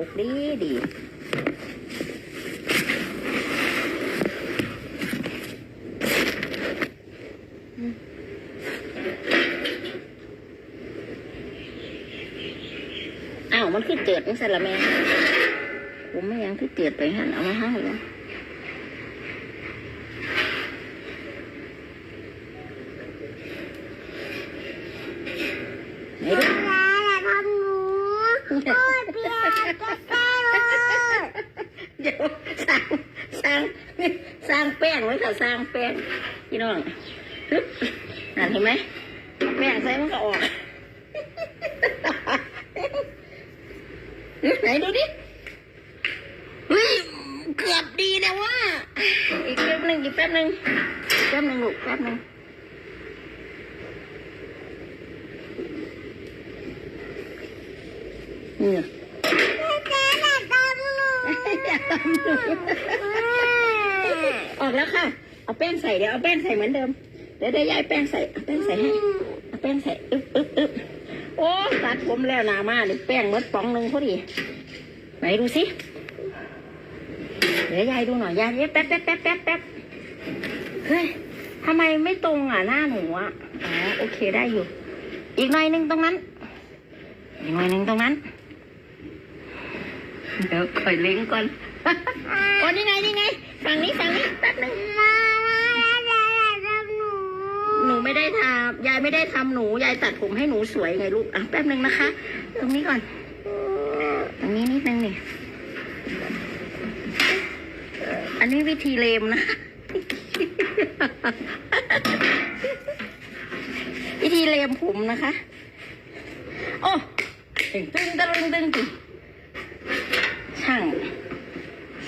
อกดีดีอ้าวมันคือเกิดนี่สละแม่ผมไม่ยังคือเกิดไปหันเอามาให้แล้วไหนดู ทำหนูโอ้ย เปียกแก้เลยเดี๋ยวสร้างสร้างสร้างแป้งไว้ค่ะสร้างแป้งพี่น้องฮึบนั่นเห็นไหมแป้งใส่มันก็ออกไหนดูดิเฮ้ยเกือบดีนะว่าอีกแป๊บหนึ่งอีกแป๊บหนึ่งแป๊บหนึ่งลูกแป๊บหนึ่งเนี่ย แม่จะทำหนู ออกแล้วค่ะ เอาแป้งใส่เดี๋ยวเอาแป้งใส่เหมือนเดิม เดี๋ยวได้ยายแป้งใส่เอาแป้งใส่ให้ เอาแป้งใส่อึ๊บอึ๊บอึ๊บโอ้ตัดผมแล้วนามาเลยแป้งเมดป๋องหนึ่งพอดีไหนดูสิ เดี๋ยวยายดูหน่อยยายเย็บแป๊บแป๊บแป๊บแป๊บแป๊บเฮ้ยทำไมไม่ตรงอะหน้าหนูอะอ๋อโอเคได้อยู่ อีกหน่อยหนึ่งตรงนั้น อีกหน่อยหนึ่งตรงนั้น เดี๋ยวคอยเล้งก่อนโอ้นี่ไงนี่ไงฝั่งนี้ฝั่งนี้แป๊บหนึงมามาจะทำหนู หนูไม่ได้ทำยายไม่ได้ทำหนู ยายตัดผมให้หนูสวยไงลูกอะแป๊บหนึ่งนะคะ ตรงนี้ก่อน ตรงนี้นิดนึงนี่ อันนี้วิธีเลมนะ วิธีเลมผมนะคะ โอ้ตึงตึงตึงตึงตึง ช่าง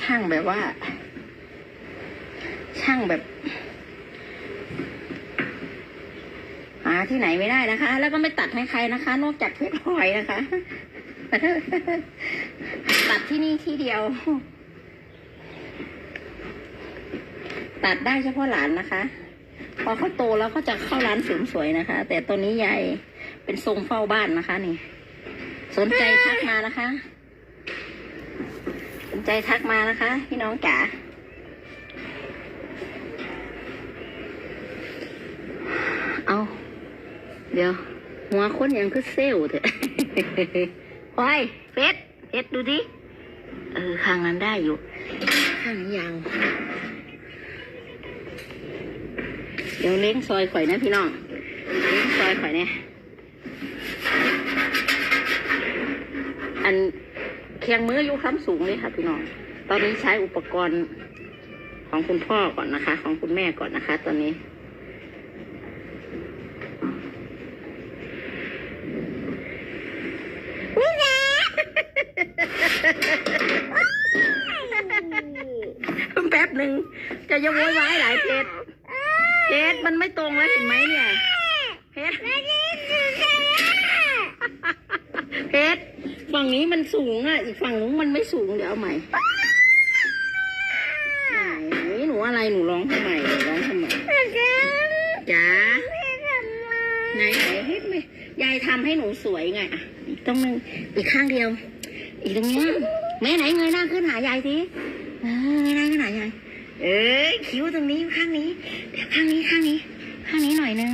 ช่างแบบว่า ช่างแบบ หาที่ไหนไม่ได้นะคะ แล้วก็ไม่ตัดให้ใครนะคะ นอกจากเพชรพลอยนะคะ ตัดที่นี่ที่เดียว ตัดได้เฉพาะหลานนะคะ พอเขาโตแล้วก็จะเข้าร้านเสริมสวยนะคะ แต่ตอนนี้ยายเป็นทรงเฝ้าบ้านนะคะ นี่ สนใจทักมานะคะ สนใจทักมานะคะ พี่น้องจ๋าเอาเดี๋ยว หัวคนยังคือเซลเถอะโอ้ยเฟสเฟสดูดิเออข้างนั้นได้อยู่ ข้างนี้ยาวเดี๋ยวเล้งซอยข่อยนะพี่น้องเล้งซอยข่อยเนี่ยอัน เคียงมืออยู่คำสูงเลยค่ะพี่น้อง ตอนนี้ใช้อุปกรณ์ของคุณพ่อก่อนนะคะ ของคุณแม่ก่อนนะคะ ตอนนี้แป๊บหนึ่งจะยังโวยวายหลายเพชรเพชรมันไม่ตรงแล้วเห็นไหมเนี่ยเพชรเพชร ฝั่งนี้มันสูงอะ อีกฝั่งนู้นมันไม่สูงเดี๋ยวเอาใหม่ไหนหนูอะไรหนูร้องทำไมหนูร้องทำไมจ๋าไหนไหนเฮ็ดไหมยายทำให้หนูสวยไงอะอีกตรงนึงอีกข้างเดียว อีกตรงนี้แม่ไหนเงยหน้าขึ้นหายายสิเออเงยหน้าขึ้นหายายเอ้ยคิ้วตรงนี้ข้างนี้เดี๋ยวข้างนี้ข้างนี้ ข้างนี้หน่อยนึง